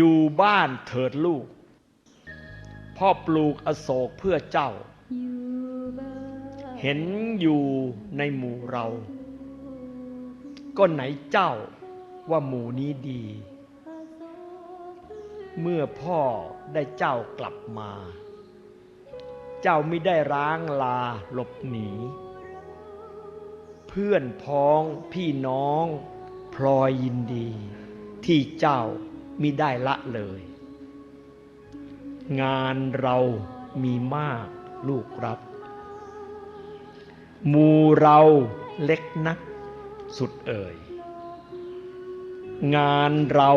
อยู่บ้านเถิดลูก พ่อปลูกอโศกเพื่อเจ้า เห็นอยู่ในหมู่เรา ก็ไหนเจ้าว่าหมู่นี้ดี เมื่อพ่อได้เจ้ากลับมา เจ้าไม่ได้ร้างลาหลบหนี เพื่อนพ้องพี่น้องพลอยยินดีที่เจ้า มิได้ละเลย งานเรามีมากลูกรับมูเราเล็กนักสุดเอ่ย งานเรา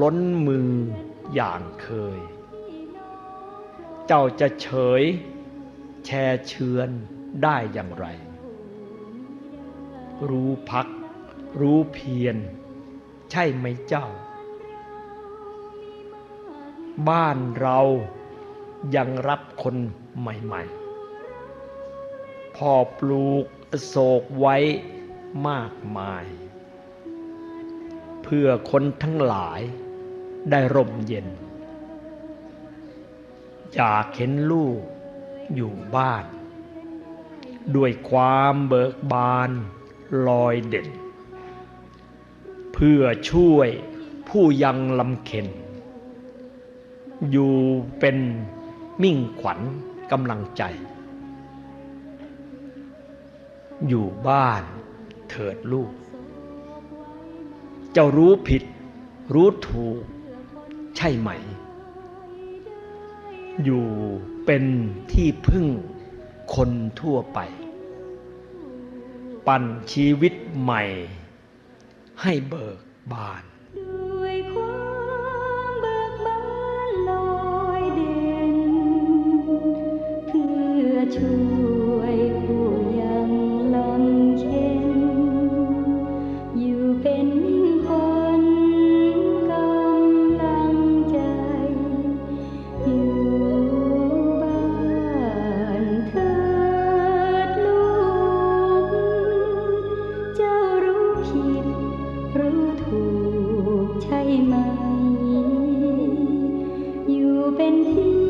ล้นมืออย่างเคย เจ้าจะเฉยแช่เชือนได้อย่างไร รู้พัก รู้เพียรใช่ไหมเจ้า บ้านเรายังรับคนใหม่ๆ พ่อปลูกโศกไว้มากมาย เพื่อคนทั้งหลายได้ร่มเย็น อยากเห็นลูกอยู่บ้าน ด้วยความเบิกบานลอยเด่น เพื่อช่วยผู้ยังลำเข็น อยู่เป็นมิ่งขวัญกำลังใจ อยู่บ้านเถิดลูก เจ้ารู้ผิด รู้ถูก ใช่ไหม อยู่เป็นที่พึ่งคนทั่วไป ปั่นชีวิตใหม่ให้เบิกบาน ถูกใช่ไหม อยู่เป็นที่